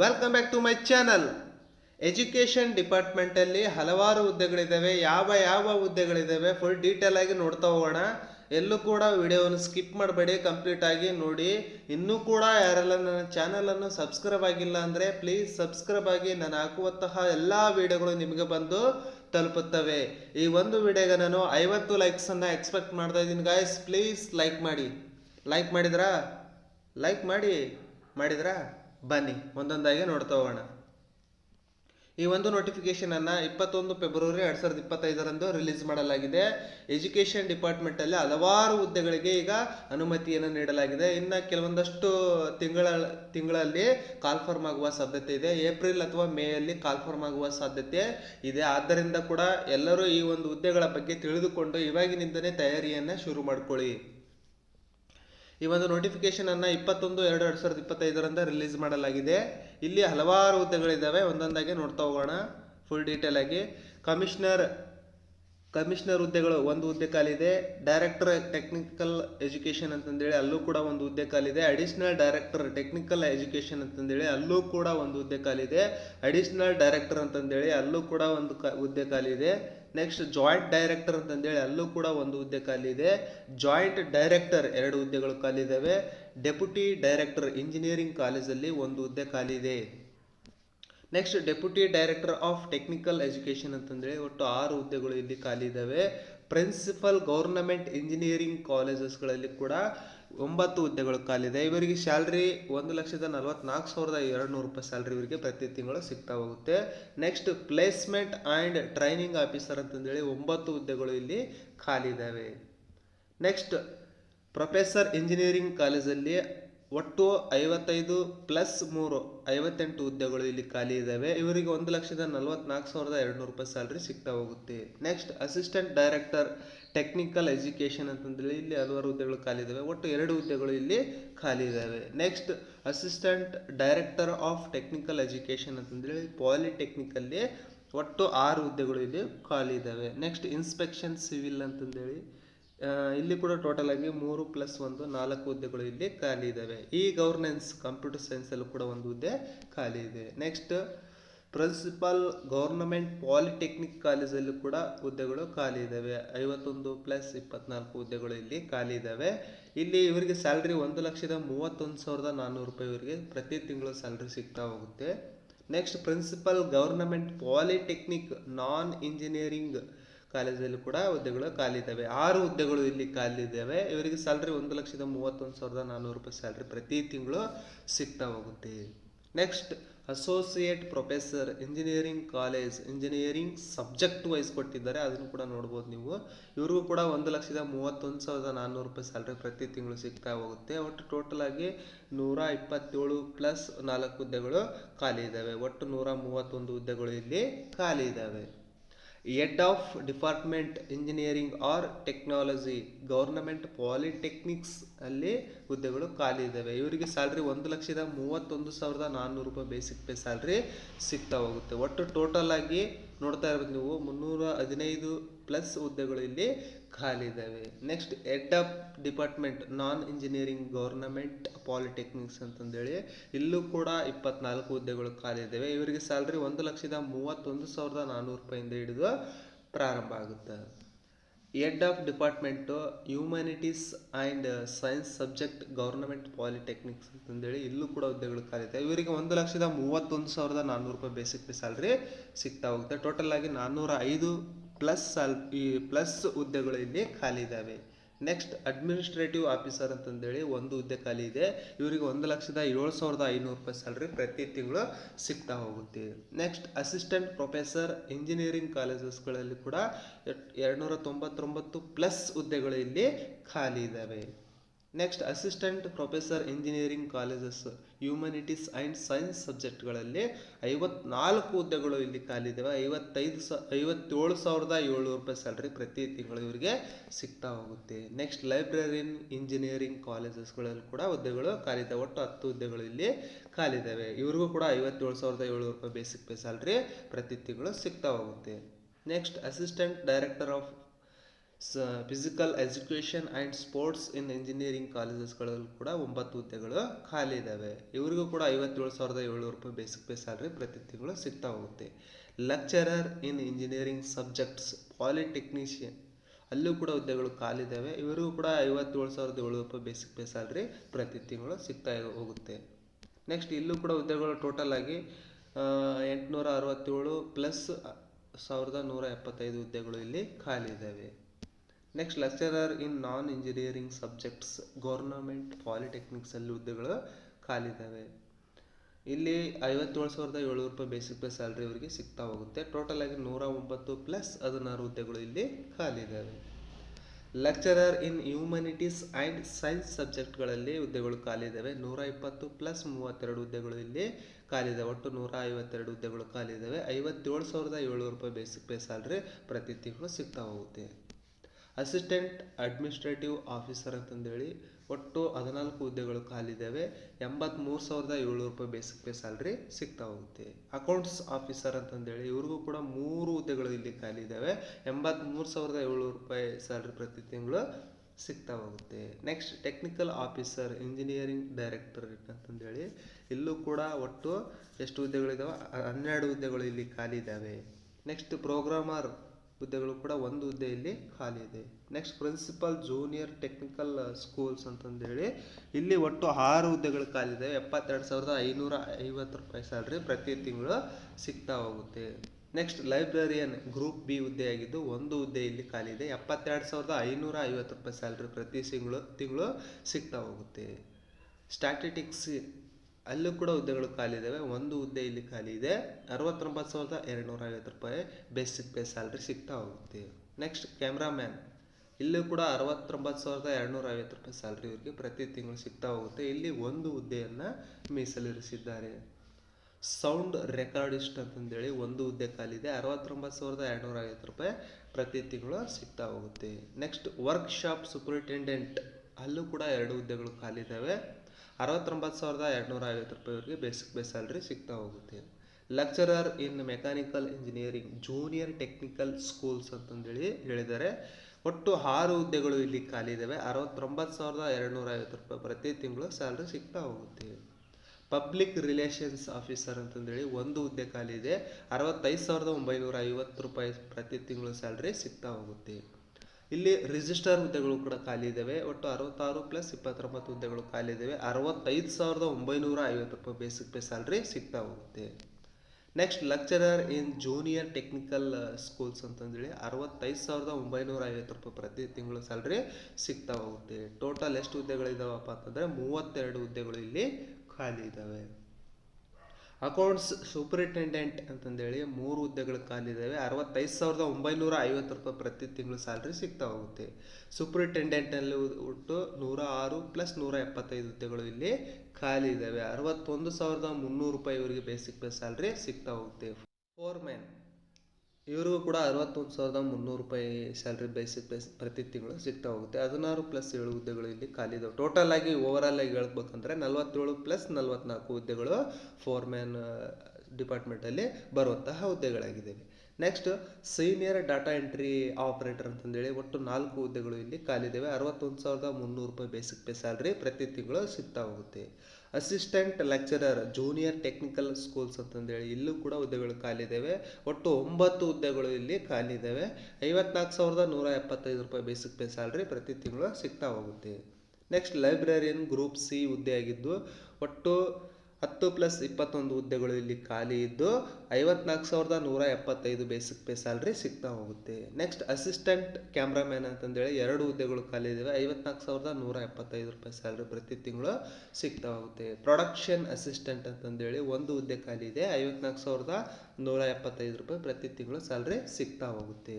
Welcome back to my channel education ಡಿಪಾರ್ಟ್ಮೆಂಟಲ್ಲಿ ಹಲವಾರು ಹುದ್ದೆಗಳಿದ್ದಾವೆ. ಯಾವ ಯಾವ ಹುದ್ದೆಗಳಿದ್ದಾವೆ? ಫುಲ್ ಡೀಟೇಲ್ ಆಗಿ ನೋಡ್ತಾ ಹೋಗೋಣ. ಎಲ್ಲೂ ಕೂಡ ವಿಡಿಯೋವನ್ನು ಸ್ಕಿಪ್ ಮಾಡಬೇಡಿ. ಕಂಪ್ಲೀಟ್ ಆಗಿ ನೋಡಿ. ಇನ್ನೂ ಕೂಡ ಯಾರೆಲ್ಲ ನನ್ನ ಚಾನಲನ್ನು ಸಬ್ಸ್ಕ್ರೈಬ್ ಆಗಿಲ್ಲ ಅಂದರೆ ಪ್ಲೀಸ್ ಸಬ್ಸ್ಕ್ರೈಬ್ ಆಗಿ ನಾನು ಹಾಕುವಂತಹ ಎಲ್ಲ ವಿಡಿಯೋಗಳು ನಿಮಗೆ ಬಂದು ತಲುಪುತ್ತವೆ. ಈ ಒಂದು ವಿಡಿಯೋಗೆ ನಾನು ಐವತ್ತು ಲೈಕ್ಸನ್ನು ಎಕ್ಸ್ಪೆಕ್ಟ್ ಮಾಡ್ತಾ ಇದ್ದೀನಿ ಗಾಯ್ಸ್ ಪ್ಲೀಸ್ ಲೈಕ್ ಮಾಡಿ. ಲೈಕ್ ಮಾಡಿದ್ರಾ? ಲೈಕ್ ಮಾಡಿ. ಮಾಡಿದ್ರಾ? ಬನ್ನಿ, ಒಂದೊಂದಾಗಿ ನೋಡ್ತಾ ಹೋಗೋಣ. ಈ ಒಂದು ನೋಟಿಫಿಕೇಶನ್ ಅನ್ನ ಇಪ್ಪತ್ತೊಂದು ಫೆಬ್ರವರಿ ಎರಡ್ ಸಾವಿರದ ಇಪ್ಪತ್ತೈದರಂದು ರಿಲೀಸ್ ಮಾಡಲಾಗಿದೆ. ಎಜುಕೇಶನ್ ಡಿಪಾರ್ಟ್ಮೆಂಟ್ ಅಲ್ಲಿ ಹಲವಾರು ಹುದ್ದೆಗಳಿಗೆ ಈಗ ಅನುಮತಿಯನ್ನು ನೀಡಲಾಗಿದೆ. ಇನ್ನು ಕೆಲವೊಂದಷ್ಟು ತಿಂಗಳ, ತಿಂಗಳಲ್ಲಿ ಕಾಲ್ಫಾರ್ಮ್ ಆಗುವ ಸಾಧ್ಯತೆ ಇದೆ. ಏಪ್ರಿಲ್ ಅಥವಾ ಮೇ ಅಲ್ಲಿ ಕಾಲ್ಫರ್ಮ್ ಆಗುವ ಸಾಧ್ಯತೆ ಇದೆ. ಆದ್ದರಿಂದ ಕೂಡ ಎಲ್ಲರೂ ಈ ಒಂದು ಹುದ್ದೆಗಳ ಬಗ್ಗೆ ತಿಳಿದುಕೊಂಡು ಇವಾಗಿನಿಂದನೇ ತಯಾರಿಯನ್ನ ಶುರು ಮಾಡ್ಕೊಳ್ಳಿ. ಈ ಒಂದು ನೋಟಿಫಿಕೇಶನ್ ಅನ್ನ ಇಪ್ಪತ್ತೊಂದು, ಎರಡು ಎರಡು ಸಾವಿರದ ಇಪ್ಪತ್ತೈದರಿಂದ ರಿಲೀಸ್ ಮಾಡಲಾಗಿದೆ. ಇಲ್ಲಿ ಹಲವಾರು ಹುದ್ದೆಗಳಿದ್ದಾವೆ. ಒಂದೊಂದಾಗಿ ನೋಡ್ತಾ ಹೋಗೋಣ ಫುಲ್ ಡೀಟೇಲ್ ಆಗಿ. ಕಮಿಷನರ್ ಕಮಿಷನರ್ ಹುದ್ದೆಗಳು ಒಂದು ಹುದ್ದೆ ಕಾಲಿದೆ ಡೈರೆಕ್ಟರ್ ಟೆಕ್ನಿಕಲ್ ಎಜುಕೇಷನ್ ಅಂತಂದೇಳಿ ಅಲ್ಲೂ ಕೂಡ ಒಂದು ಹುದ್ದೆ ಕಾಲಿದೆ ಅಡಿಷನಲ್ ಡೈರೆಕ್ಟರ್ ಟೆಕ್ನಿಕಲ್ ಎಜುಕೇಷನ್ ಅಂತಂದೇಳಿ ಅಲ್ಲೂ ಕೂಡ ಒಂದು ಹುದ್ದೆ ಕಾಲಿದೆ ಅಡಿಷನಲ್ ಡೈರೆಕ್ಟರ್ ಅಂತಂದೇಳಿ ಅಲ್ಲೂ ಕೂಡ ಒಂದು ಕ- ಹುದ್ದೆ ಖಾಲಿದೆ ನೆಕ್ಸ್ಟ್ ಜಾಯಿಂಟ್ ಡೈರೆಕ್ಟರ್ ಅಂತಂದೇಳಿ ಅಲ್ಲೂ ಕೂಡ ಒಂದು ಹುದ್ದೆ ಖಾಲಿದೆ ಜಾಯಿಂಟ್ ಡೈರೆಕ್ಟರ್ ಎರಡು ಹುದ್ದೆಗಳು ಖಾಲಿದ್ದಾವೆ ಡೆಪ್ಯೂಟಿ ಡೈರೆಕ್ಟರ್ ಇಂಜಿನಿಯರಿಂಗ್ ಕಾಲೇಜಲ್ಲಿ ಒಂದು ಹುದ್ದೆ ಖಾಲಿ ಇದೆ next deputy director of technical education ಅಂತಂದೇಳಿ ಒಟ್ಟು ಆರು ಹುದ್ದೆಗಳು ಇಲ್ಲಿ ಖಾಲಿ ಇದ್ದಾವೆ ಪ್ರಿನ್ಸಿಪಲ್ ಗೌರ್ನಮೆಂಟ್ ಇಂಜಿನಿಯರಿಂಗ್ ಕಾಲೇಜಸ್ಗಳಲ್ಲಿ ಕೂಡ ಒಂಬತ್ತು ಹುದ್ದೆಗಳು ಖಾಲಿದೆ. ಇವರಿಗೆ ಸ್ಯಾಲ್ರಿ ಒಂದು ಲಕ್ಷದ ನಲವತ್ನಾಲ್ಕು ಸಾವಿರದ ಎರಡು ನೂರು ರೂಪಾಯಿ ಸ್ಯಾಲ್ರಿ ಇವರಿಗೆ ಪ್ರತಿ ತಿಂಗಳು ಸಿಗ್ತಾ ಹೋಗುತ್ತೆ. Next placement and training officer ಅಂತಂದೇಳಿ ಒಂಬತ್ತು ಹುದ್ದೆಗಳು ಇಲ್ಲಿ ಖಾಲಿ ಇದ್ದಾವೆ ನೆಕ್ಸ್ಟ್ ಪ್ರೊಫೆಸರ್ ಇಂಜಿನಿಯರಿಂಗ್ ಕಾಲೇಜಲ್ಲಿ ಒಟ್ಟು ಐವತ್ತೈದು ಪ್ಲಸ್ ಮೂರು, ಐವತ್ತೆಂಟು ಹುದ್ದೆಗಳು ಇಲ್ಲಿ ಖಾಲಿ ಇದ್ದಾವೆ ಇವರಿಗೆ ಒಂದು ಲಕ್ಷದ ನಲವತ್ನಾಲ್ಕು ಸಾವಿರದ ಎರಡು ರೂಪಾಯಿ ಸ್ಯಾಲ್ರಿ ಸಿಗ್ತಾ ಹೋಗುತ್ತೆ. Next, assistant director technical education ಅಂತಂದೇಳಿ ಇಲ್ಲಿ ಹಲವಾರು ಹುದ್ದೆಗಳು ಖಾಲಿ ಇದ್ದಾವೆ ಒಟ್ಟು ಎರಡು ಹುದ್ದೆಗಳು ಇಲ್ಲಿ ಖಾಲಿ ಇದ್ದಾವೆ next, assistant director of technical education ಅಂತಂದೇಳಿ ಪಾಲಿಟೆಕ್ನಿಕಲ್ಲಿ ಒಟ್ಟು ಆರು ಹುದ್ದೆಗಳು ಇಲ್ಲಿ ಖಾಲಿ ಇದ್ದಾವೆ ನೆಕ್ಸ್ಟ್, ಇನ್ಸ್ಪೆಕ್ಷನ್ ಸಿವಿಲ್ ಅಂತಂದೇಳಿ ಇಲ್ಲಿ ಕೂಡ ಟೋಟಲ್ ಆಗಿ ಮೂರು ಪ್ಲಸ್ ಒಂದು ನಾಲ್ಕು ಹುದ್ದೆಗಳು ಇಲ್ಲಿ ಖಾಲಿ ಇದ್ದಾವೆ ಈ ಗವರ್ನೆನ್ಸ್ ಕಂಪ್ಯೂಟರ್ ಸೈನ್ಸಲ್ಲೂ ಕೂಡ ಒಂದು ಹುದ್ದೆ ಖಾಲಿ ಇದೆ. ನೆಕ್ಸ್ಟ್ ಪ್ರಿನ್ಸಿಪಲ್ ಗೌರ್ನಮೆಂಟ್ ಪಾಲಿಟೆಕ್ನಿಕ್ ಕಾಲೇಜಲ್ಲೂ ಕೂಡ ಹುದ್ದೆಗಳು ಖಾಲಿ ಇದ್ದಾವೆ ಐವತ್ತೊಂದು ಪ್ಲಸ್ ಇಪ್ಪತ್ನಾಲ್ಕು ಹುದ್ದೆಗಳು ಇಲ್ಲಿ ಖಾಲಿ ಇದ್ದಾವೆ ಇಲ್ಲಿ ಇವರಿಗೆ ಸ್ಯಾಲ್ರಿ ಒಂದು ಲಕ್ಷದ ಮೂವತ್ತೊಂದು ಸಾವಿರದ ನಾನ್ನೂರು ರೂಪಾಯಿ ಇವರಿಗೆ ಪ್ರತಿ ತಿಂಗಳು ಸ್ಯಾಲ್ರಿ ಸಿಗ್ತಾ ಹೋಗುತ್ತೆ. Next principal government polytechnic non engineering ಕಾಲೇಜಲ್ಲಿ ಕೂಡ ಹುದ್ದೆಗಳು ಖಾಲಿ ಇದ್ದಾವೆ ಆರು ಹುದ್ದೆಗಳು ಇಲ್ಲಿ ಖಾಲಿ ಇದ್ದಾವೆ ಇವರಿಗೆ ಸ್ಯಾಲ್ರಿ ಒಂದು ಲಕ್ಷದ ಮೂವತ್ತೊಂದು ಸಾವಿರದ ನಾನ್ನೂರು ರೂಪಾಯಿ ಸ್ಯಾಲ್ರಿ ಪ್ರತಿ ತಿಂಗಳು ಸಿಗ್ತಾ ಹೋಗುತ್ತೆ. Next, associate professor engineering college engineering subject wise ಕೊಟ್ಟಿದ್ದಾರೆ. ಅದನ್ನು ಕೂಡ ನೋಡ್ಬೋದು ನೀವು. ಇವ್ರಿಗೂ ಕೂಡ ಒಂದು ಲಕ್ಷದ ಮೂವತ್ತೊಂದು ಸಾವಿರದ ನಾನ್ನೂರು ರೂಪಾಯಿ ಸ್ಯಾಲ್ರಿ ಪ್ರತಿ ತಿಂಗಳು ಸಿಗ್ತಾ ಹೋಗುತ್ತೆ. ಒಟ್ಟು ಟೋಟಲ್ ಆಗಿ ನೂರ ಇಪ್ಪತ್ತೇಳು ಪ್ಲಸ್ ನಾಲ್ಕು ಹುದ್ದೆಗಳು ಖಾಲಿ ಇದ್ದಾವೆ ಒಟ್ಟು ನೂರ ಮೂವತ್ತೊಂದು ಹುದ್ದೆಗಳು ಇಲ್ಲಿ ಖಾಲಿ ಇದ್ದಾವೆ head of department engineering or technology government polytechnics ಅಲ್ಲಿ ಹುದ್ದೆಗಳು ಖಾಲಿ ಇದ್ದಾವೆ ಇವರಿಗೆ ಸ್ಯಾಲ್ರಿ ಒಂದು ಲಕ್ಷದ ಮೂವತ್ತೊಂದು ಸಾವಿರದ ನಾನ್ನೂರು ರೂಪಾಯಿ ಬೇಸಿಕ್ ಪೇ ಸ್ಯಾಲ್ರಿ ಸಿಗ್ತಾ ಹೋಗುತ್ತೆ. ಒಟ್ಟು ಟೋಟಲ್ ಆಗಿ ನೋಡ್ತಾ ಇರ್ಬೇಕು ನೀವು, ಮುನ್ನೂರ ಹದಿನೈದು ಪ್ಲಸ್ ಹುದ್ದೆಗಳು ಇಲ್ಲಿ ಖಾಲಿ ಇದ್ದಾವೆ next head of department non engineering government polytechnics ಅಂತಂದೇಳಿ. ಇಲ್ಲೂ ಕೂಡ ಇಪ್ಪತ್ನಾಲ್ಕು ಹುದ್ದೆಗಳು ಖಾಲಿದ್ದಾವೆ ಇವರಿಗೆ ಸ್ಯಾಲ್ರಿ ಒಂದು ಲಕ್ಷದ ಮೂವತ್ತೊಂದು ಸಾವಿರದ ನಾನ್ನೂರು ರೂಪಾಯಿಂದ ಹಿಡಿದು ಪ್ರಾರಂಭ ಆಗುತ್ತೆ. Head of department humanities and science subject government polytechnics ಅಂತಂದೇಳಿ ಇಲ್ಲೂ ಕೂಡ ಹುದ್ದೆಗಳು ಖಾಲಿ ಇದೆ ಇವರಿಗೆ ಒಂದು ಲಕ್ಷದ ಮೂವತ್ತೊಂದು ಸಾವಿರದ ನಾನ್ನೂರು ರೂಪಾಯಿ ಬೇಸಿಕ್ ಪೇ ಸ್ಯಾಲ್ರಿ ಸಿಗ್ತಾ ಹೋಗುತ್ತೆ. ಟೋಟಲ್ ಆಗಿ ನಾನ್ನೂರ ಐದು ಪ್ಲಸ್ ಸಾಲ್ ಈ ಪ್ಲಸ್ ಹುದ್ದೆಗಳು ಇಲ್ಲಿ ಖಾಲಿ ಇದ್ದಾವೆ ನೆಕ್ಸ್ಟ್ ಅಡ್ಮಿನಿಸ್ಟ್ರೇಟಿವ್ ಆಫೀಸರ್ ಅಂತಂದೇಳಿ ಒಂದು ಹುದ್ದೆ ಖಾಲಿ ಇದೆ. ಇವರಿಗೆ ಒಂದು ಲಕ್ಷದ ಏಳು ಸಾವಿರದ ಐನೂರು ರೂಪಾಯಿ ಸ್ಯಾಲ್ರಿ ಪ್ರತಿ ತಿಂಗಳು ಸಿಗ್ತಾ ಹೋಗುತ್ತೆ. ನೆಕ್ಸ್ಟ್ ಅಸಿಸ್ಟೆಂಟ್ ಪ್ರೊಫೆಸರ್ ಇಂಜಿನಿಯರಿಂಗ್ ಕಾಲೇಜಸ್ಗಳಲ್ಲಿ ಕೂಡ ಎರಡುನೂರ ತೊಂಬತ್ತೊಂಬತ್ತು ಪ್ಲಸ್ ಹುದ್ದೆಗಳು ಇಲ್ಲಿ ಖಾಲಿ ಇದ್ದಾವೆ next assistant professor engineering colleges humanities and science ಸಬ್ಜೆಕ್ಟ್ಗಳಲ್ಲಿ ಐವತ್ನಾಲ್ಕು ಹುದ್ದೆಗಳು ಇಲ್ಲಿ ಖಾಲಿದ್ದಾವೆ ಐವತ್ತೈದು ಸ, ಐವತ್ತೇಳು ಸಾವಿರದ ಏಳ್ನೂರು ರೂಪಾಯಿ ಸ್ಯಾಲ್ರಿ ಪ್ರತಿ ತಿಂಗಳು ಇವರಿಗೆ ಸಿಗ್ತಾ ಹೋಗುತ್ತೆ. ನೆಕ್ಸ್ಟ್ ಲೈಬ್ರರಿಯನ್ ಇಂಜಿನಿಯರಿಂಗ್ ಕಾಲೇಜಸ್ಗಳಲ್ಲಿ ಕೂಡ ಹುದ್ದೆಗಳು ಖಾಲಿದ್ದಾವೆ ಒಟ್ಟು ಹತ್ತು ಹುದ್ದೆಗಳು ಇಲ್ಲಿ ಖಾಲಿದ್ದಾವೆ ಇವ್ರಿಗೂ ಕೂಡ ಐವತ್ತೇಳು ಸಾವಿರದ ಏಳ್ನೂರು ರೂಪಾಯಿ ಬೇಸಿಕ್ ಪೇ ಸ್ಯಾಲ್ರಿ ಪ್ರತಿ ತಿಂಗಳು ಸಿಗ್ತಾ ಹೋಗುತ್ತೆ. Next assistant director of physical education and sports in engineering ಕಾಲೇಜಸ್ಗಳಲ್ಲೂ ಕೂಡ ಒಂಬತ್ತು ಹುದ್ದೆಗಳು ಖಾಲಿ ಇದ್ದಾವೆ ಇವರಿಗೂ ಕೂಡ ಐವತ್ತೇಳು ಸಾವಿರದ ಏಳ್ನೂರು ರೂಪಾಯಿ ಬೇಸಿಕ್ ಪೇ ಸ್ಯಾಲ್ರಿ ಪ್ರತಿ ತಿಂಗಳು ಸಿಗ್ತಾ ಹೋಗುತ್ತೆ. Lecturer in engineering subjects polytechnician ಅಲ್ಲೂ ಕೂಡ ಹುದ್ದೆಗಳು ಖಾಲಿ ಇದ್ದಾವೆ ಇವರಿಗೂ ಕೂಡ ಐವತ್ತೇಳು ಸಾವಿರದ ಏಳ್ನೂರು ರೂಪಾಯಿ ಬೇಸಿಕ್ ಪೇ ಸ್ಯಾಲ್ರಿ ಪ್ರತಿ ತಿಂಗಳು ಸಿಗ್ತಾ ಹೋಗುತ್ತೆ. ನೆಕ್ಸ್ಟ್ ಇಲ್ಲೂ ಕೂಡ ಹುದ್ದೆಗಳು ಟೋಟಲ್ ಆಗಿ ಎಂಟುನೂರ ಅರವತ್ತೇಳು ಪ್ಲಸ್ ಸಾವಿರದ ನೂರ ಎಪ್ಪತ್ತೈದು ಹುದ್ದೆಗಳು ಇಲ್ಲಿ ಖಾಲಿ ಇದ್ದಾವೆ next lecturer in non engineering subjects government ಪಾಲಿಟೆಕ್ನಿಕ್ಸಲ್ಲಿ ಹುದ್ದೆಗಳು ಖಾಲಿ ಇದ್ದಾವೆ ಇಲ್ಲಿ ಐವತ್ತೇಳು ಸಾವಿರದ ಏಳ್ನೂರು ರೂಪಾಯಿ ಬೇಸಿಕ್ ಪೇ ಸ್ಯಾಲ್ರಿ ಅವರಿಗೆ ಸಿಗ್ತಾ ಹೋಗುತ್ತೆ. ಟೋಟಲ್ ಆಗಿ ನೂರ ಒಂಬತ್ತು ಪ್ಲಸ್ ಹದಿನಾರು ಹುದ್ದೆಗಳು ಇಲ್ಲಿ ಖಾಲಿ lecturer in humanities and science ಸಬ್ಜೆಕ್ಟ್ಗಳಲ್ಲಿ ಹುದ್ದೆಗಳು ಖಾಲಿ ನೂರ ಇಪ್ಪತ್ತು ಪ್ಲಸ್ ಮೂವತ್ತೆರಡು ಹುದ್ದೆಗಳು ಇಲ್ಲಿ ಖಾಲಿ ಇದ್ದಾವೆ ಒಟ್ಟು ನೂರ ಐವತ್ತೆರಡು ಹುದ್ದೆಗಳು ಖಾಲಿದಾವೆ. ಐವತ್ತೇಳು ಸಾವಿರದ ಏಳ್ನೂರು ರೂಪಾಯಿ ಬೇಸಿಕ್ ಪೇ ಸ್ಯಾಲ್ರಿ ಪ್ರತಿ ತಿಂಗಳು ಸಿಗ್ತಾ ಹೋಗುತ್ತೆ. ಅಸಿಸ್ಟೆಂಟ್ ಅಡ್ಮಿನಿಸ್ಟ್ರೇಟಿವ್ ಆಫೀಸರ್ ಅಂತಂದೇಳಿ ಒಟ್ಟು ಹದಿನಾಲ್ಕು ಹುದ್ದೆಗಳು ಖಾಲಿದ್ದಾವೆ ಎಂಬತ್ತ್ಮೂರು ಸಾವಿರದ ಏಳ್ನೂರು ರೂಪಾಯಿ ಬೇಸಿಕ್ ಪೇ ಸ್ಯಾಲ್ರಿ ಸಿಗ್ತಾ ಹೋಗುತ್ತೆ. ಅಕೌಂಟ್ಸ್ ಆಫೀಸರ್ ಅಂತಂದೇಳಿ ಇವ್ರಿಗೂ ಕೂಡ ಮೂರು ಹುದ್ದೆಗಳು ಇಲ್ಲಿ ಖಾಲಿ ಇದ್ದಾವೆ ಎಂಬತ್ತ್ಮೂರು ಸಾವಿರದ ಏಳ್ನೂರು ರೂಪಾಯಿ ಸ್ಯಾಲ್ರಿ ಪ್ರತಿ ತಿಂಗಳು ಸಿಗ್ತಾ ಹೋಗುತ್ತೆ. Next technical officer, engineering directorate ಅಂತಂದೇಳಿ ಇಲ್ಲೂ ಕೂಡ ಒಟ್ಟು ಎಷ್ಟು ಹುದ್ದೆಗಳಿದ್ದಾವೆ ಹನ್ನೆರಡು ಹುದ್ದೆಗಳು ಇಲ್ಲಿ ಖಾಲಿ ಇದ್ದಾವೆ ನೆಕ್ಸ್ಟ್ ಪ್ರೋಗ್ರಾಮರ್ ಹುದ್ದೆಗಳು ಕೂಡ ಒಂದು ಹುದ್ದೆ ಇಲ್ಲಿ ಖಾಲಿ ಇದೆ. Next principal junior technical schools ಅಂತಂದೇಳಿ ಇಲ್ಲಿ ಒಟ್ಟು ಆರು ಹುದ್ದೆಗಳು ಖಾಲಿ ಇದೆ ಎಪ್ಪತ್ತೆರಡು ಸಾವಿರದ ಐನೂರ ಐವತ್ತು ರೂಪಾಯಿ ಸ್ಯಾಲ್ರಿ ಪ್ರತಿ ತಿಂಗಳು ಸಿಗ್ತಾ ಹೋಗುತ್ತೆ. ನೆಕ್ಸ್ಟ್ ಲೈಬ್ರರಿಯನ್ ಗ್ರೂಪ್ ಬಿ ಹುದ್ದೆಯಾಗಿದ್ದು ಒಂದು ಹುದ್ದೆ ಇಲ್ಲಿ ಖಾಲಿ ಇದೆ. ಎಪ್ಪತ್ತೆರಡು ಸಾವಿರದ ಐನೂರ ಐವತ್ತು ರೂಪಾಯಿ ಸ್ಯಾಲ್ರಿ ಪ್ರತಿ ತಿಂಗಳು ತಿಂಗಳು ಸಿಗ್ತಾ ಹೋಗುತ್ತೆ. ಸ್ಟ್ಯಾಟಿಟಿಕ್ಸ್ ಅಲ್ಲೂ ಕೂಡ ಹುದ್ದೆಗಳು ಖಾಲಿ ಇದ್ದಾವೆ ಒಂದು ಹುದ್ದೆ ಇಲ್ಲಿ ಖಾಲಿ ಇದೆ. ಅರವತ್ತೊಂಬತ್ತು ಸಾವಿರದ ಎರಡುನೂರ ಐವತ್ತು ರೂಪಾಯಿ ಬೇಸಿಕ್ ಪೇ ಸ್ಯಾಲ್ರಿ ಸಿಗ್ತಾ ಹೋಗುತ್ತೆ. ನೆಕ್ಸ್ಟ್ ಕ್ಯಾಮ್ರಾಮ್ಯಾನ್ ಇಲ್ಲೂ ಕೂಡ ಅರವತ್ತೊಂಬತ್ತು ಸಾವಿರದ ಎರಡುನೂರ ಐವತ್ತು ರೂಪಾಯಿ ಸ್ಯಾಲ್ರಿ ಇವರಿಗೆ ಪ್ರತಿ ತಿಂಗಳು ಸಿಗ್ತಾ ಹೋಗುತ್ತೆ. ಇಲ್ಲಿ ಒಂದು ಹುದ್ದೆಯನ್ನು ಮೀಸಲಿರಿಸಿದ್ದಾರೆ ಸೌಂಡ್ ರೆಕಾರ್ಡಿಸ್ಟ್ ಅಂತಂದೇಳಿ ಒಂದು ಹುದ್ದೆ ಖಾಲಿ ಇದೆ. ಅರವತ್ತೊಂಬತ್ತು ಸಾವಿರದ ಎರಡುನೂರ ಐವತ್ತು ರೂಪಾಯಿ ಪ್ರತಿ ತಿಂಗಳು ಸಿಗ್ತಾ ಹೋಗುತ್ತೆ. ನೆಕ್ಸ್ಟ್ ವರ್ಕ್ಶಾಪ್ ಸೂಪರಿಂಟೆಂಡೆಂಟ್ ಅಲ್ಲೂ ಕೂಡ ಎರಡು ಹುದ್ದೆಗಳು ಖಾಲಿ ಇದ್ದಾವೆ ಅರವತ್ತೊಂಬತ್ತು ಸಾವಿರದ ಎರಡುನೂರ ಐವತ್ತು ರೂಪಾಯಿವರೆಗೆ ಬೇಸಿಕ್ ಬೇ ಸ್ಯಾಲ್ರಿ ಸಿಗ್ತಾ ಹೋಗುತ್ತೆ. Lecturer in mechanical engineering junior technical schools ಅಂತಂದೇಳಿ ಹೇಳಿದ್ದಾರೆ. ಒಟ್ಟು ಆರು ಹುದ್ದೆಗಳು ಇಲ್ಲಿ ಖಾಲಿ ಇದ್ದಾವೆ ಅರವತ್ತೊಂಬತ್ತು ಸಾವಿರದ ಎರಡುನೂರ ಐವತ್ತು ರೂಪಾಯಿ ಪ್ರತಿ ತಿಂಗಳು ಸ್ಯಾಲ್ರಿ ಸಿಗ್ತಾ ಹೋಗುತ್ತೆ. ಪಬ್ಲಿಕ್ ರಿಲೇಷನ್ಸ್ ಆಫೀಸರ್ ಅಂತಂದೇಳಿ ಒಂದು ಹುದ್ದೆ ಖಾಲಿ ಇದೆ. ಅರವತ್ತೈದು ಸಾವಿರದ ಒಂಬೈನೂರ ಐವತ್ತು ರೂಪಾಯಿ ಪ್ರತಿ ತಿಂಗಳು ಸ್ಯಾಲ್ರಿ ಸಿಗ್ತಾ ಹೋಗುತ್ತೆ. ಇಲ್ಲಿ ರಿಜಿಸ್ಟರ್ ಹುದ್ದೆಗಳು ಕೂಡ ಖಾಲಿ ಇದ್ದಾವೆ ಒಟ್ಟು ಅರವತ್ತಾರು ಪ್ಲಸ್ ಇಪ್ಪತ್ತೊಂಬತ್ತು ಹುದ್ದೆಗಳು ಖಾಲಿ ಇದ್ದಾವೆ ಅರವತ್ತೈದು ಸಾವಿರದ ಒಂಬೈನೂರ ಐವತ್ತು ರೂಪಾಯಿ ಬೇಸಿಕ್ ಪೇ ಸ್ಯಾಲ್ರಿ ಸಿಗ್ತಾ ಹೋಗುತ್ತೆ. Next lecturer in junior technical schools ಅಂತಂದೇಳಿ ಅರವತ್ತೈದು ಸಾವಿರದ ಒಂಬೈನೂರ ಐವತ್ತು ರೂಪಾಯಿ ಪ್ರತಿ ತಿಂಗಳು ಸ್ಯಾಲ್ರಿ ಸಿಗ್ತಾ ಹೋಗುತ್ತೆ. ಟೋಟಲ್ ಎಷ್ಟು ಹುದ್ದೆಗಳಿದಾವಪ್ಪ ಅಂತಂದರೆ ಮೂವತ್ತೆರಡು ಹುದ್ದೆಗಳು ಇಲ್ಲಿ ಖಾಲಿ ಇದ್ದಾವೆ ಅಕೌಂಟ್ಸ್ ಸೂಪರಿಂಟೆಂಡೆಂಟ್ ಅಂತಂದೇಳಿ ಮೂರು ಹುದ್ದೆಗಳು ಖಾಲಿ ಇದ್ದಾವೆ ಅರವತ್ತೈದು ಸಾವಿರದ ಒಂಬೈನೂರ ಐವತ್ತು ರೂಪಾಯಿ ಪ್ರತಿ ತಿಂಗಳು ಸ್ಯಾಲ್ರಿ ಸಿಗ್ತಾ ಹೋಗುತ್ತೆ ಸೂಪರಿಂಟೆಂಡೆಂಟ್ನಲ್ಲಿ ಒಟ್ಟು ನೂರ ಆರು ಪ್ಲಸ್ ನೂರ ಎಪ್ಪತ್ತೈದು ಹುದ್ದೆಗಳು ಇಲ್ಲಿ ಖಾಲಿ ಇದ್ದಾವೆ ಅರವತ್ತೊಂದು ಸಾವಿರದ ಮುನ್ನೂರು ರೂಪಾಯಿ ಇವರಿಗೆ ಬೇಸಿಕ್ ಪೇ ಸ್ಯಾಲ್ರಿ ಸಿಗ್ತಾ ಹೋಗುತ್ತೆ ಫೋರ್ಮ್ಯಾನ್. ಇವ್ರಿಗೂ ಕೂಡ ಅರವತ್ತೊಂದು ಸಾವಿರದ ಮುನ್ನೂರು ರೂಪಾಯಿ ಸ್ಯಾಲ್ರಿ ಬೇಸಿಕ್ ಬೇಸ್ ಪ್ರತಿ ತಿಂಗಳು ಸಿಗ್ತಾ ಹೋಗುತ್ತೆ. ಹದಿನಾರು ಪ್ಲಸ್ ಏಳು ಹುದ್ದೆಗಳು ಇಲ್ಲಿ ಖಾಲಿ ಇದಾವೆ. ಟೋಟಲ್ ಆಗಿ ಓವರಾಲ್ ಆಗಿ ಹೇಳ್ಬೇಕಂದ್ರೆ ನಲವತ್ತೇಳು ಪ್ಲಸ್ ನಲವತ್ನಾಲ್ಕು ಹುದ್ದೆಗಳು ಫೋರ್ಮ್ಯಾನ್ ಡಿಪಾರ್ಟ್ಮೆಂಟಲ್ಲಿ ಬರುವಂತಹ ಹುದ್ದೆಗಳಾಗಿದ್ದಾವೆ. Next senior data entry operator ಅಂತಂದೇಳಿ ಒಟ್ಟು ನಾಲ್ಕು ಹುದ್ದೆಗಳು ಇಲ್ಲಿ ಖಾಲಿದ್ದಾವೆ ಅರವತ್ತೊಂದು ಸಾವಿರದ ಮುನ್ನೂರು ರೂಪಾಯಿ ಬೇಸಿಕ್ ಪೇ ಸ್ಯಾಲ್ರಿ ಪ್ರತಿ ತಿಂಗಳು ಸಿಗ್ತಾ ಹೋಗುತ್ತೆ. Assistant lecturer junior technical schools ಅಂತಂದೇಳಿ ಇಲ್ಲೂ ಕೂಡ ಹುದ್ದೆಗಳು ಖಾಲಿ ಇದ್ದಾವೆ ಒಟ್ಟು ಒಂಬತ್ತು ಹುದ್ದೆಗಳು ಇಲ್ಲಿ ಖಾಲಿ ಇದ್ದಾವೆ ಐವತ್ನಾಲ್ಕು ಸಾವಿರದ ನೂರ ಎಪ್ಪತ್ತೈದು ರೂಪಾಯಿ ಬೇಸಿಕ್ ಪೇ ಸ್ಯಾಲ್ರಿ ಪ್ರತಿ ತಿಂಗಳು ಸಿಗ್ತಾ ಹೋಗುತ್ತೆ. ನೆಕ್ಸ್ಟ್ ಲೈಬ್ರರಿಯನ್ ಗ್ರೂಪ್ ಸಿ ಹುದ್ದೆ ಆಗಿದ್ದು, ಒಟ್ಟು ಹತ್ತು ಪ್ಲಸ್ ಇಪ್ಪತ್ತೊಂದು ಹುದ್ದೆಗಳು ಇಲ್ಲಿ ಖಾಲಿ ಇದ್ದು ಐವತ್ನಾಲ್ಕು ಸಾವಿರದ ನೂರ ಎಪ್ಪತ್ತೈದು ಬೇಸಿಕ್ ಪೇ ಸ್ಯಾಲ್ರಿ ಸಿಗ್ತಾ ಹೋಗುತ್ತೆ. ನೆಕ್ಸ್ಟ್ ಅಸಿಸ್ಟೆಂಟ್ ಕ್ಯಾಮ್ರಾಮ್ಯಾನ್ ಅಂತಂದೇಳಿ ಎರಡು ಹುದ್ದೆಗಳು ಖಾಲಿ ಇದ್ದಾವೆ ಐವತ್ನಾಲ್ಕು ಸಾವಿರದ ನೂರ ಎಪ್ಪತ್ತೈದು ರೂಪಾಯಿ ಸ್ಯಾಲ್ರಿ ಪ್ರತಿ ತಿಂಗಳು ಸಿಗ್ತಾ ಹೋಗುತ್ತೆ. ಪ್ರೊಡಕ್ಷನ್ ಅಸಿಸ್ಟೆಂಟ್ ಅಂತಂದೇಳಿ ಒಂದು ಹುದ್ದೆ ಖಾಲಿ ಇದೆ. ಐವತ್ನಾಲ್ಕು ಸಾವಿರದ ನೂರ ಎಪ್ಪತ್ತೈದು ರೂಪಾಯಿ ಪ್ರತಿ ತಿಂಗಳು ಸ್ಯಾಲ್ರಿ ಸಿಗ್ತಾ ಹೋಗುತ್ತೆ.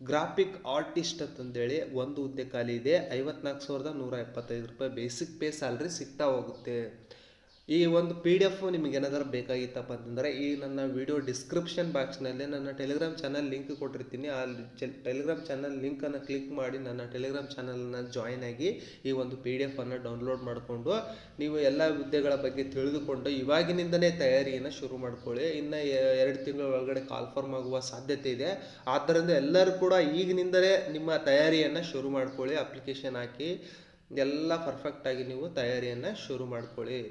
ಗ್ರಾಫಿಕ್ ಆರ್ಟಿಸ್ಟ್ ಅಂತಂದೇಳಿ ಒಂದು ಹುದ್ದೆ ಖಾಲಿ ಇದೆ. ಐವತ್ನಾಲ್ಕು ಸಾವಿರದ ನೂರ ಎಪ್ಪತ್ತೈದು ರೂಪಾಯಿ ಬೇಸಿಕ್ ಪೇ ಸ್ಯಾಲ್ರಿ ಸಿಗ್ತಾ ಹೋಗುತ್ತೆ. ಈ ಒಂದು ಪಿ ಡಿ ಎಫ್ ನಿಮಗೆ ಏನಾದರೂ ಬೇಕಾಗಿತ್ತಪ್ಪ ಅಂತಂದರೆ, ಈ ನನ್ನ ವಿಡಿಯೋ ಡಿಸ್ಕ್ರಿಪ್ಷನ್ ಬಾಕ್ಸ್ನಲ್ಲಿ ನನ್ನ ಟೆಲಿಗ್ರಾಮ್ ಚಾನಲ್ ಲಿಂಕ್ ಕೊಟ್ಟಿರ್ತೀನಿ. ಆ ಟೆಲಿಗ್ರಾಮ್ ಚಾನಲ್ ಲಿಂಕನ್ನು ಕ್ಲಿಕ್ ಮಾಡಿ ನನ್ನ ಟೆಲಿಗ್ರಾಮ್ ಚಾನಲ್ನ ಜಾಯ್ನ್ ಆಗಿ ಈ ಒಂದು ಪಿ ಡಿ ಎಫನ್ನು ಡೌನ್ಲೋಡ್ ಮಾಡಿಕೊಂಡು, ನೀವು ಎಲ್ಲ ಹುದ್ದೆಗಳ ಬಗ್ಗೆ ತಿಳಿದುಕೊಂಡು ಇವಾಗಿನಿಂದನೇ ತಯಾರಿಯನ್ನು ಶುರು ಮಾಡ್ಕೊಳ್ಳಿ. ಇನ್ನು ಎರಡು ತಿಂಗಳ ಒಳಗಡೆ ಕಾಲ್ಫಾರ್ಮ್ ಆಗುವ ಸಾಧ್ಯತೆ ಇದೆ. ಆದ್ದರಿಂದ ಎಲ್ಲರೂ ಕೂಡ ಈಗಿನಿಂದಲೇ ನಿಮ್ಮ ತಯಾರಿಯನ್ನು ಶುರು ಮಾಡ್ಕೊಳ್ಳಿ. ಅಪ್ಲಿಕೇಶನ್ ಹಾಕಿ ಎಲ್ಲ ಪರ್ಫೆಕ್ಟಾಗಿ ನೀವು ತಯಾರಿಯನ್ನು ಶುರು ಮಾಡ್ಕೊಳ್ಳಿ.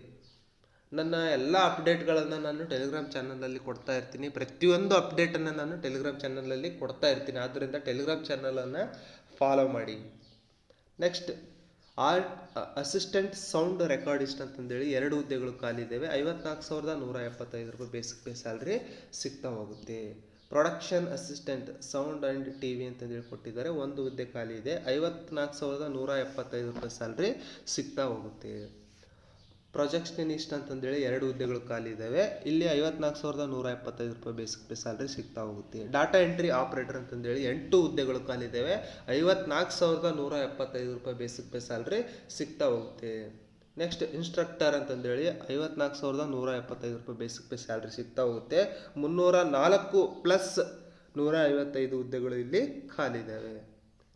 ನನ್ನ ಎಲ್ಲ ಅಪ್ಡೇಟ್ಗಳನ್ನು ನಾನು ಟೆಲಿಗ್ರಾಮ್ ಚಾನಲಲ್ಲಿ ಕೊಡ್ತಾ ಇರ್ತೀನಿ. ಪ್ರತಿಯೊಂದು ಅಪ್ಡೇಟನ್ನು ನಾನು ಟೆಲಿಗ್ರಾಮ್ ಚಾನಲಲ್ಲಿ ಕೊಡ್ತಾ ಇರ್ತೀನಿ. ಆದ್ದರಿಂದ ಟೆಲಿಗ್ರಾಮ್ ಚಾನಲನ್ನು ಫಾಲೋ ಮಾಡಿ. Next art assistant sound recordist ಅಂತಂದೇಳಿ ಎರಡು ಹುದ್ದೆಗಳು ಖಾಲಿ ಇದ್ದಾವೆ ಐವತ್ನಾಲ್ಕು ಸಾವಿರದ ನೂರ ಎಪ್ಪತ್ತೈದು ರೂಪಾಯಿ ಬೇಸಿಕ್ ಪೇ ಸ್ಯಾಲ್ರಿ ಸಿಗ್ತಾ ಹೋಗುತ್ತೆ. Production assistant sound and T V ಅಂತಂದೇಳಿ ಕೊಟ್ಟಿದ್ದಾರೆ. ಒಂದು ಹುದ್ದೆ ಖಾಲಿ ಇದೆ ಐವತ್ನಾಲ್ಕು ಸಾವಿರದ ನೂರ ಎಪ್ಪತ್ತೈದು ರೂಪಾಯಿ ಸ್ಯಾಲ್ರಿ ಸಿಗ್ತಾ ಹೋಗುತ್ತೆ. ಪ್ರೊಜೆಕ್ಷನಿಸ್ಟ್ ಅಂತಂದೇಳಿ ಎರಡು ಹುದ್ದೆಗಳು ಖಾಲಿ ಇದ್ದಾವೆ ಇಲ್ಲಿ ಐವತ್ನಾಲ್ಕು ಸಾವಿರದ ನೂರ ಎಪ್ಪತ್ತೈದು ರೂಪಾಯಿ ಬೇಸಿಕ್ ಪೇ ಸ್ಯಾಲ್ರಿ ಸಿಗ್ತಾ ಹೋಗುತ್ತೆ. ಡಾಟಾ ಎಂಟ್ರಿ ಆಪ್ರೇಟರ್ ಅಂತಂದೇಳಿ ಎಂಟು ಹುದ್ದೆಗಳು ಖಾಲಿ ಇದ್ದಾವೆ ಐವತ್ನಾಲ್ಕು ಸಾವಿರದ ನೂರ ಎಪ್ಪತ್ತೈದು ರೂಪಾಯಿ ಬೇಸಿಕ್ ಪೇ ಸ್ಯಾಲ್ರಿ ಸಿಗ್ತಾ ಹೋಗುತ್ತೆ. ನೆಕ್ಸ್ಟ್ ಇನ್ಸ್ಟ್ರಕ್ಟರ್ ಅಂತಂದೇಳಿ ಐವತ್ನಾಲ್ಕು ಸಾವಿರದ ನೂರ ಎಪ್ಪತ್ತೈದು ರೂಪಾಯಿ ಬೇಸಿಕ್ ಪೇ ಸ್ಯಾಲ್ರಿ ಸಿಗ್ತಾ ಹೋಗುತ್ತೆ. ಮುನ್ನೂರ ನಾಲ್ಕು ಪ್ಲಸ್ ನೂರ ಐವತ್ತೈದು ಹುದ್ದೆಗಳು ಇಲ್ಲಿ ಖಾಲಿ ಇದ್ದಾವೆ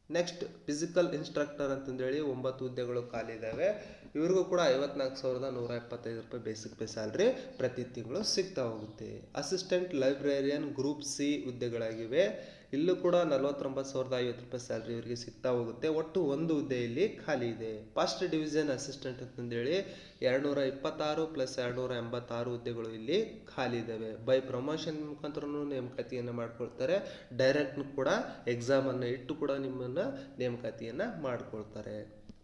ನೆಕ್ಸ್ಟ್ ಫಿಸಿಕಲ್ ಇನ್ಸ್ಟ್ರಕ್ಟರ್ ಅಂತಂದೇಳಿ ಒಂಬತ್ತು ಹುದ್ದೆಗಳು ಖಾಲಿ ಇದ್ದಾವೆ ಇವ್ರಿಗೂ ಕೂಡ ಐವತ್ನಾಲ್ಕು ಸಾವಿರದ ನೂರ ಎಪ್ಪತ್ತೈದು ರೂಪಾಯಿ ಬೇಸಿಕ್ ಪೇ ಸ್ಯಾಲ್ರಿ ಪ್ರತಿ ತಿಂಗಳು ಸಿಗ್ತಾ ಹೋಗುತ್ತೆ. ಅಸಿಸ್ಟೆಂಟ್ ಲೈಬ್ರೇರಿಯನ್ ಗ್ರೂಪ್ ಸಿ ಹುದ್ದೆಗಳಾಗಿವೆ. ಇಲ್ಲೂ ಕೂಡ ನಲವತ್ತೊಂಬತ್ತು ಸಾವಿರದ ಐವತ್ತು ರೂಪಾಯಿ ಸ್ಯಾಲ್ರಿ ಇವರಿಗೆ ಸಿಗ್ತಾ ಹೋಗುತ್ತೆ. ಒಟ್ಟು ಒಂದು ಹುದ್ದೆ ಇಲ್ಲಿ ಖಾಲಿ ಇದೆ. ಫಸ್ಟ್ ಡಿವಿಷನ್ ಅಸಿಸ್ಟೆಂಟ್ ಅಂತಂದೇಳಿ ಎರಡುನೂರ ಇಪ್ಪತ್ತಾರು ಪ್ಲಸ್ ಎರಡುನೂರ ಎಂಬತ್ತಾರು ಹುದ್ದೆಗಳು ಇಲ್ಲಿ ಖಾಲಿ ಇದ್ದಾವೆ ಬೈ ಪ್ರಮೋಷನ್ ಮುಖಾಂತರ ನೇಮಕಾತಿಯನ್ನು ಮಾಡ್ಕೊಳ್ತಾರೆ. ಡೈರೆಕ್ಟ್ ಕೂಡ ಎಕ್ಸಾಮನ್ನು ಇಟ್ಟು ಕೂಡ ನಿಮ್ಮನ್ನು ನೇಮಕಾತಿಯನ್ನು ಮಾಡ್ಕೊಳ್ತಾರೆ.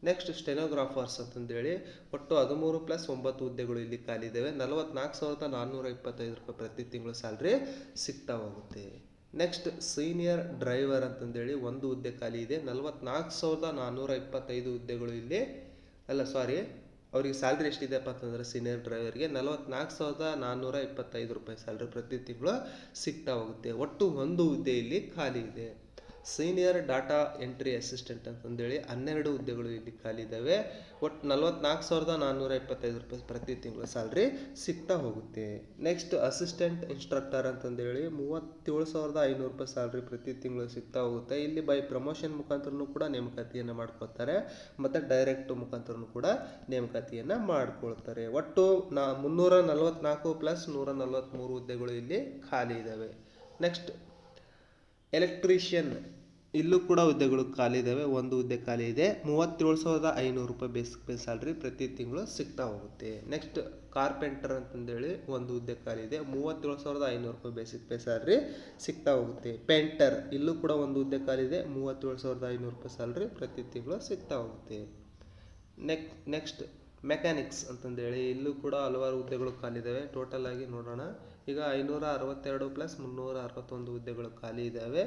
ನೆಕ್ಸ್ಟ್ ಸ್ಟೆನೋಗ್ರಾಫರ್ಸ್ ಅಂತಂದೇಳಿ ಒಟ್ಟು ಹದಿಮೂರು ಪ್ಲಸ್ ಒಂಬತ್ತು ಹುದ್ದೆಗಳು ಇಲ್ಲಿ ಖಾಲಿ ಇದ್ದಾವೆ ನಲವತ್ನಾಲ್ಕು ಸಾವಿರದ ನಾನ್ನೂರ ಇಪ್ಪತ್ತೈದು ರೂಪಾಯಿ ಪ್ರತಿ ತಿಂಗಳು ಸ್ಯಾಲ್ರಿ ಸಿಗ್ತಾ ಹೋಗುತ್ತೆ. ನೆಕ್ಸ್ಟ್ ಸೀನಿಯರ್ ಡ್ರೈವರ್ ಅಂತಂದೇಳಿ ಒಂದು ಹುದ್ದೆ ಖಾಲಿ ಇದೆ. ನಲವತ್ನಾಲ್ಕು ಸಾವಿರದ ನಾನ್ನೂರ ಇಪ್ಪತ್ತೈದು ಹುದ್ದೆಗಳು ಇಲ್ಲಿ. ಅಲ್ಲ ಸಾರಿ ಅವ್ರಿಗೆ ಸ್ಯಾಲ್ರಿ ಎಷ್ಟಿದೆಪ್ಪ ಅಂತಂದ್ರೆ ಸೀನಿಯರ್ ಡ್ರೈವರ್ಗೆ ನಲವತ್ನಾಲ್ಕು ಸಾವಿರದ ನಾನ್ನೂರ ಇಪ್ಪತ್ತೈದು ರೂಪಾಯಿ ಸ್ಯಾಲ್ರಿ ಪ್ರತಿ ತಿಂಗಳು ಸಿಗ್ತಾ ಹೋಗುತ್ತೆ. ಒಟ್ಟು ಒಂದು ಹುದ್ದೆ ಇಲ್ಲಿ ಖಾಲಿ ಇದೆ. ಸೀನಿಯರ್ ಡಾಟಾ ಎಂಟ್ರಿ ಅಸಿಸ್ಟೆಂಟ್ ಅಂತಂದೇಳಿ ಹನ್ನೆರಡು ಹುದ್ದೆಗಳು ಇಲ್ಲಿ ಖಾಲಿ ಇದ್ದಾವೆ ಒಟ್ಟು ನಲ್ವತ್ನಾಲ್ಕು ಸಾವಿರದ ನಾನ್ನೂರ ಇಪ್ಪತ್ತೈದು ರೂಪಾಯಿ ಪ್ರತಿ ತಿಂಗಳು ಸ್ಯಾಲ್ರಿ ಸಿಗ್ತಾ ಹೋಗುತ್ತೆ. ನೆಕ್ಸ್ಟ್ ಅಸಿಸ್ಟೆಂಟ್ ಇನ್ಸ್ಟ್ರಕ್ಟರ್ ಅಂತಂದೇಳಿ ಮೂವತ್ತೇಳು ಸಾವಿರದ ಐನೂರು ರೂಪಾಯಿ ಸ್ಯಾಲ್ರಿ ಪ್ರತಿ ತಿಂಗಳು ಸಿಗ್ತಾ ಹೋಗುತ್ತೆ. ಇಲ್ಲಿ ಬೈ ಪ್ರಮೋಷನ್ ಮುಖಾಂತರನೂ ಕೂಡ ನೇಮಕಾತಿಯನ್ನು ಮಾಡ್ಕೊತಾರೆ ಮತ್ತು ಡೈರೆಕ್ಟ್ ಮುಖಾಂತರನೂ ಕೂಡ ನೇಮಕಾತಿಯನ್ನು ಮಾಡ್ಕೊಳ್ತಾರೆ. ಒಟ್ಟು ನಾ ಮುನ್ನೂರ ನಲ್ವತ್ನಾಲ್ಕು ಪ್ಲಸ್ ನೂರ ನಲ್ವತ್ತ್ಮೂರು ಹುದ್ದೆಗಳು ಇಲ್ಲಿ ಖಾಲಿ ಇದ್ದಾವೆ ನೆಕ್ಸ್ಟ್ ಎಲೆಕ್ಟ್ರಿಷಿಯನ್ ಇಲ್ಲೂ ಕೂಡ ಹುದ್ದೆಗಳು ಖಾಲಿ ಇದ್ದಾವೆ ಒಂದು ಹುದ್ದೆ ಖಾಲಿ ಇದೆ. ಮೂವತ್ತೇಳು ಸಾವಿರದ ಐನೂರು ರೂಪಾಯಿ ಬೇಸಿಕ್ ಪೇ ಸ್ಯಾಲ್ರಿ ಪ್ರತಿ ತಿಂಗಳು ಸಿಗ್ತಾ ಹೋಗುತ್ತೆ. ನೆಕ್ಸ್ಟ್ ಕಾರ್ಪೆಂಟರ್ ಅಂತಂದೇಳಿ ಒಂದು ಹುದ್ದೆ ಖಾಲಿ ಇದೆ. ಮೂವತ್ತೇಳು ಸಾವಿರದ ಐನೂರು ರೂಪಾಯಿ ಬೇಸಿಕ್ ಪೇ ಸ್ಯಾಲ್ರಿ ಸಿಗ್ತಾ ಹೋಗುತ್ತೆ. ಪೇಂಟರ್ ಇಲ್ಲೂ ಕೂಡ ಒಂದು ಹುದ್ದೆ ಖಾಲಿ ಇದೆ. ಮೂವತ್ತೇಳು ಸಾವಿರದ ಐನೂರು ರೂಪಾಯಿ ಸ್ಯಾಲ್ರಿ ಪ್ರತಿ ತಿಂಗಳು ಸಿಗ್ತಾ ಹೋಗುತ್ತೆ. ನೆಕ್ ನೆಕ್ಸ್ಟ್ ಮೆಕ್ಯಾನಿಕ್ಸ್ ಅಂತಂದೇಳಿ ಇಲ್ಲೂ ಕೂಡ ಹಲವಾರು ಹುದ್ದೆಗಳು ಖಾಲಿ ಇದ್ದಾವೆ ಟೋಟಲ್ ಆಗಿ ನೋಡೋಣ. ಈಗ ಐನೂರ ಅರವತ್ತೆರಡು ಪ್ಲಸ್ ಮುನ್ನೂರ ಅರವತ್ತೊಂದು ಹುದ್ದೆಗಳು ಖಾಲಿ ಇದ್ದಾವೆ.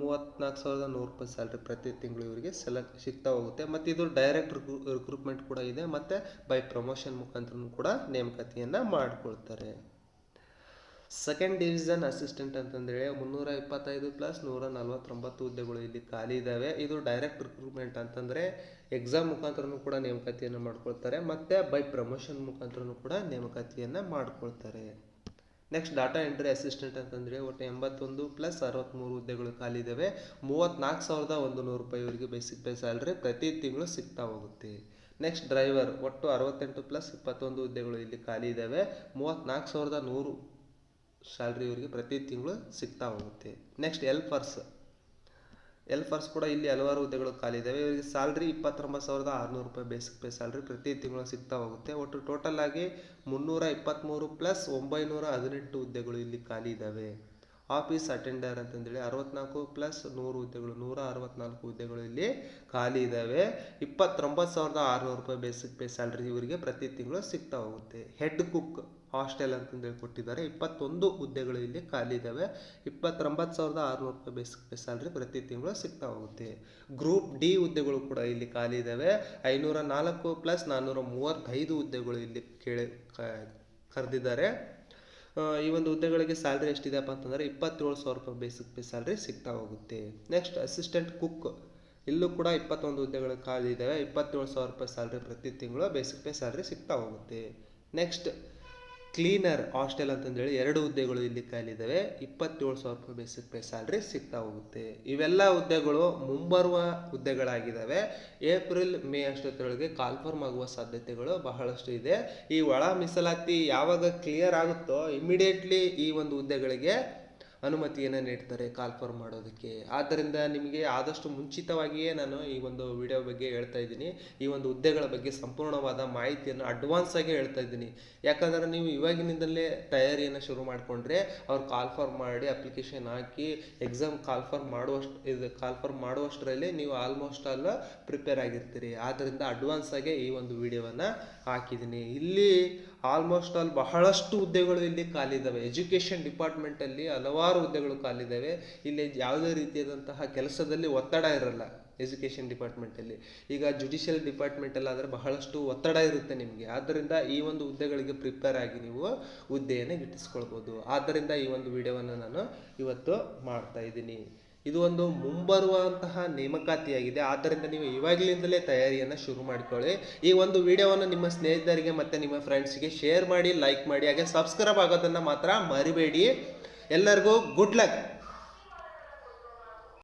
ಮೂವತ್ತ್ನಾಲ್ಕು ಸಾವಿರದ ನೂರು ರೂಪಾಯಿ ಸ್ಯಾಲ್ರಿ ಪ್ರತಿ ತಿಂಗಳು ಇವರಿಗೆ ಸೆಲೆಕ್ಟ್ ಸಿಗ್ತಾ ಹೋಗುತ್ತೆ ಮತ್ತು ಇದು ಡೈರೆಕ್ಟ್ ರಿಕ್ರೂಟ್ಮೆಂಟ್ ಕೂಡ ಇದೆ. ಮತ್ತು ಬೈ ಪ್ರಮೋಷನ್ ಮುಖಾಂತರ ಕೂಡ ನೇಮಕಾತಿಯನ್ನು ಮಾಡಿಕೊಳ್ತಾರೆ. ಸೆಕೆಂಡ್ ಡಿವಿಷನ್ ಅಸಿಸ್ಟೆಂಟ್ ಅಂತಂದೇಳಿ ಮುನ್ನೂರ ಇಪ್ಪತ್ತೈದು ಪ್ಲಸ್ ನೂರ ನಲ್ವತ್ತೊಂಬತ್ತು ಹುದ್ದೆಗಳು ಇಲ್ಲಿ ಖಾಲಿ ಇದ್ದಾವೆ ಇದು ಡೈರೆಕ್ಟ್ ರಿಕ್ರೂಟ್ಮೆಂಟ್ ಅಂತಂದರೆ ಎಕ್ಸಾಮ್ ಮುಖಾಂತರನೂ ಕೂಡ ನೇಮಕಾತಿಯನ್ನು ಮಾಡ್ಕೊಳ್ತಾರೆ, ಮತ್ತು ಬೈ ಪ್ರಮೋಷನ್ ಮುಖಾಂತರನೂ ಕೂಡ ನೇಮಕಾತಿಯನ್ನು ಮಾಡ್ಕೊಳ್ತಾರೆ. ನೆಕ್ಸ್ಟ್ ಡಾಟಾ ಎಂಟ್ರಿ ಅಸಿಸ್ಟೆಂಟ್ ಅಂತಂದರೆ ಒಟ್ಟು ಎಂಬತ್ತೊಂದು ಪ್ಲಸ್ ಅರವತ್ತ್ಮೂರು ಹುದ್ದೆಗಳು ಖಾಲಿ ಇದ್ದಾವೆ ಮೂವತ್ತ್ನಾಲ್ಕು ಸಾವಿರದ ಒಂದು ನೂರು ರೂಪಾಯಿ ಇವರಿಗೆ ಬೇಸಿಕ್ ಪೇ ಸ್ಯಾಲ್ರಿ ಪ್ರತಿ ತಿಂಗಳು ಸಿಗ್ತಾ ಹೋಗುತ್ತೆ. ನೆಕ್ಸ್ಟ್ ಡ್ರೈವರ್ ಒಟ್ಟು ಅರವತ್ತೆಂಟು ಪ್ಲಸ್ ಇಪ್ಪತ್ತೊಂದು ಹುದ್ದೆಗಳು ಇಲ್ಲಿ ಖಾಲಿ ಇದ್ದಾವೆ ಮೂವತ್ತ್ನಾಲ್ಕು ಸಾವಿರದ ನೂರು ಸ್ಯಾಲ್ರಿ ಇವರಿಗೆ ಪ್ರತಿ ತಿಂಗಳು ಸಿಗ್ತಾ ಹೋಗುತ್ತೆ. ನೆಕ್ಸ್ಟ್ ಎಲ್ಫರ್ಸ್ ಎಲ್ಫರ್ಸ್ ಕೂಡ ಇಲ್ಲಿ ಹಲವಾರು ಹುದ್ದೆಗಳು ಖಾಲಿ ಇದ್ದಾವೆ ಇವರಿಗೆ ಸ್ಯಾಲ್ರಿ ಇಪ್ಪತ್ತೊಂಬತ್ತು ಸಾವಿರದ ಆರುನೂರು ರೂಪಾಯಿ ಬೇಸಿಕ್ ಪೇ ಸ್ಯಾಲ್ರಿ ಪ್ರತಿ ತಿಂಗಳು ಸಿಗ್ತಾ ಹೋಗುತ್ತೆ. ಒಟ್ಟು ಟೋಟಲ್ ಆಗಿ ಮುನ್ನೂರ ಇಪ್ಪತ್ತ್ಮೂರು ಪ್ಲಸ್ ಒಂಬೈನೂರ ಹದಿನೆಂಟು ಹುದ್ದೆಗಳು ಇಲ್ಲಿ ಖಾಲಿ ಇದ್ದಾವೆ ಆಫೀಸ್ ಅಟೆಂಡರ್ ಅಂತಂದೇಳಿ ಅರವತ್ನಾಲ್ಕು ಪ್ಲಸ್ ನೂರು ಹುದ್ದೆಗಳು, ನೂರ ಅರವತ್ನಾಲ್ಕು ಹುದ್ದೆಗಳು ಇಲ್ಲಿ ಖಾಲಿ ಇದ್ದಾವೆ ಇಪ್ಪತ್ತೊಂಬತ್ತು ಸಾವಿರದ ಆರುನೂರು ರೂಪಾಯಿ ಬೇಸಿಕ್ ಪೇ ಸ್ಯಾಲ್ರಿ ಇವರಿಗೆ ಪ್ರತಿ ತಿಂಗಳು ಸಿಗ್ತಾ ಹೋಗುತ್ತೆ. ಹೆಡ್ ಕುಕ್ ಹಾಸ್ಟೆಲ್ ಅಂತಂದೇಳಿ ಕೊಟ್ಟಿದ್ದಾರೆ. ಇಪ್ಪತ್ತೊಂದು ಹುದ್ದೆಗಳು ಇಲ್ಲಿ ಖಾಲಿ ಇದ್ದಾವೆ ಇಪ್ಪತ್ತೊಂಬತ್ತು ಸಾವಿರದ ಆರುನೂರು ರೂಪಾಯಿ ಬೇಸಿಕ್ ಪೇ ಸ್ಯಾಲ್ರಿ ಪ್ರತಿ ತಿಂಗಳು ಸಿಗ್ತಾ ಹೋಗುತ್ತೆ. ಗ್ರೂಪ್ ಡಿ ಹುದ್ದೆಗಳು ಕೂಡ ಇಲ್ಲಿ ಖಾಲಿ ಇದ್ದಾವೆ ಐನೂರ ನಾಲ್ಕು ಪ್ಲಸ್ ನಾನ್ನೂರ ಮೂವತ್ತೈದು ಹುದ್ದೆಗಳು ಇಲ್ಲಿ ಕೇಳಿ ಕರೆದಿದ್ದಾರೆ. ಈ ಒಂದು ಹುದ್ದೆಗಳಿಗೆ ಸ್ಯಾಲ್ರಿ ಎಷ್ಟಿದೆಯಪ್ಪ ಅಂತಂದರೆ ಇಪ್ಪತ್ತೇಳು ಸಾವಿರ ರೂಪಾಯಿ ಬೇಸಿಕ್ ಪೇ ಸ್ಯಾಲ್ರಿ ಸಿಗ್ತಾ ಹೋಗುತ್ತೆ. ನೆಕ್ಸ್ಟ್ ಅಸಿಸ್ಟೆಂಟ್ ಕುಕ್ ಇಲ್ಲೂ ಕೂಡ ಇಪ್ಪತ್ತೊಂದು ಹುದ್ದೆಗಳು ಖಾಲಿ ಇದ್ದಾವೆ ಇಪ್ಪತ್ತೇಳು ಸಾವಿರ ರೂಪಾಯಿ ಸ್ಯಾಲ್ರಿ ಪ್ರತಿ ತಿಂಗಳು ಬೇಸಿಕ್ ಪೇ ಸ್ಯಾಲ್ರಿ ಸಿಗ್ತಾ ಹೋಗುತ್ತೆ. ನೆಕ್ಸ್ಟ್ ಕ್ಲೀನರ್ ಹಾಸ್ಟೆಲ್ ಅಂತಂದೇಳಿ ಎರಡು ಹುದ್ದೆಗಳು ಇಲ್ಲಿ ಕಾಲಿದ್ದಾವೆ ಇಪ್ಪತ್ತೇಳು ಸಾವಿರ ರೂಪಾಯಿ ಬೇಸಿಕ್ ಪೇ ಸ್ಯಾಲ್ರಿ ಸಿಗ್ತಾ ಹೋಗುತ್ತೆ. ಇವೆಲ್ಲ ಹುದ್ದೆಗಳು ಮುಂಬರುವ ಹುದ್ದೆಗಳಾಗಿದ್ದಾವೆ ಏಪ್ರಿಲ್, ಮೇ ಅಷ್ಟೊತ್ತೊಳಗೆ ಕಾಲ್ಫರ್ಮ್ ಆಗುವ ಸಾಧ್ಯತೆಗಳು ಬಹಳಷ್ಟು ಇದೆ. ಈ ಒಳ ಮೀಸಲಾತಿ ಯಾವಾಗ ಕ್ಲಿಯರ್ ಆಗುತ್ತೋ ಇಮಿಡಿಯೇಟ್ಲಿ ಈ ಒಂದು ಹುದ್ದೆಗಳಿಗೆ ಅನುಮತಿಯನ್ನು ನೀಡ್ತಾರೆ ಕಾಲ್ ಫಾರ್ ಮಾಡೋದಕ್ಕೆ. ಆದ್ದರಿಂದ ನಿಮಗೆ ಆದಷ್ಟು ಮುಂಚಿತವಾಗಿಯೇ ನಾನು ಈ ಒಂದು ವಿಡಿಯೋ ಬಗ್ಗೆ ಹೇಳ್ತಾ ಇದ್ದೀನಿ. ಈ ಒಂದು ಹುದ್ದೆಗಳ ಬಗ್ಗೆ ಸಂಪೂರ್ಣವಾದ ಮಾಹಿತಿಯನ್ನು ಅಡ್ವಾನ್ಸ್ ಆಗಿ ಹೇಳ್ತಾ ಇದ್ದೀನಿ. ಯಾಕಂದ್ರೆ ನೀವು ಇವಾಗಿನಿಂದಲೇ ತಯಾರಿಯನ್ನು ಶುರು ಮಾಡಿಕೊಂಡ್ರೆ ಅವ್ರು ಫಾರ್ ಮಾಡಿ ಅಪ್ಲಿಕೇಶನ್ ಹಾಕಿ ಎಕ್ಸಾಮ್ ಕಾಲ್ ಫಾರ್ ಮಾಡುವಷ್ಟು, ಇದು ಫಾರ್ ಮಾಡುವಷ್ಟರಲ್ಲಿ ನೀವು ಆಲ್ಮೋಸ್ಟ್ ಆಲ್ ಪ್ರಿಪೇರ್ ಆಗಿರ್ತೀರಿ. ಆದ್ದರಿಂದ ಅಡ್ವಾನ್ಸ್ ಆಗಿ ಈ ಒಂದು ವಿಡಿಯೋವನ್ನು ಹಾಕಿದ್ದೀನಿ. ಇಲ್ಲಿ ಆಲ್ಮೋಸ್ಟ್ ಆಲ್ ಬಹಳಷ್ಟು ಹುದ್ದೆಗಳು ಇಲ್ಲಿ ಖಾಲಿ ಇದ್ದಾವೆ ಎಜುಕೇಷನ್ ಡಿಪಾರ್ಟ್ಮೆಂಟಲ್ಲಿ ಹಲವಾರು ಹುದ್ದೆಗಳು ಖಾಲಿ ಇದ್ದಾವೆ ಇಲ್ಲಿ ಯಾವುದೇ ರೀತಿಯಾದಂತಹ ಕೆಲಸದಲ್ಲಿ ಒತ್ತಡ ಇರಲ್ಲ ಎಜುಕೇಷನ್ ಡಿಪಾರ್ಟ್ಮೆಂಟಲ್ಲಿ ಈಗ ಜುಡಿಷಿಯಲ್ ಡಿಪಾರ್ಟ್ಮೆಂಟಲ್ಲಾದರೆ ಬಹಳಷ್ಟು ಒತ್ತಡ ಇರುತ್ತೆ ನಿಮಗೆ. ಆದ್ದರಿಂದ ಈ ಒಂದು ಹುದ್ದೆಗಳಿಗೆ ಪ್ರಿಪೇರ್ ಆಗಿ ನೀವು ಹುದ್ದೆಯನ್ನು ಗಿಟ್ಟಿಸ್ಕೊಳ್ಬೋದು ಆದ್ದರಿಂದ ಈ ಒಂದು ವಿಡಿಯೋವನ್ನು ನಾನು ಇವತ್ತು ಮಾಡ್ತಾ ಇದ್ದೀನಿ. ಇದು ಒಂದು ಮುಂಬರುವಂತಹ ನೇಮಕಾತಿಯಾಗಿದೆ. ಆದ್ದರಿಂದ ನೀವು ಇವಾಗಲಿಂದಲೇ ತಯಾರಿಯನ್ನು ಶುರು ಮಾಡಿಕೊಳ್ಳಿ. ಈ ಒಂದು ವಿಡಿಯೋವನ್ನು ನಿಮ್ಮ ಸ್ನೇಹಿತರಿಗೆ ಮತ್ತು ನಿಮ್ಮ ಫ್ರೆಂಡ್ಸ್ಗೆ ಶೇರ್ ಮಾಡಿ ಲೈಕ್ ಮಾಡಿ, ಹಾಗೆ ಸಬ್ಸ್ಕ್ರೈಬ್ ಆಗೋದನ್ನು ಮಾತ್ರ ಮರಿಬೇಡಿ. ಎಲ್ಲರಿಗೂ ಗುಡ್ ಲಕ್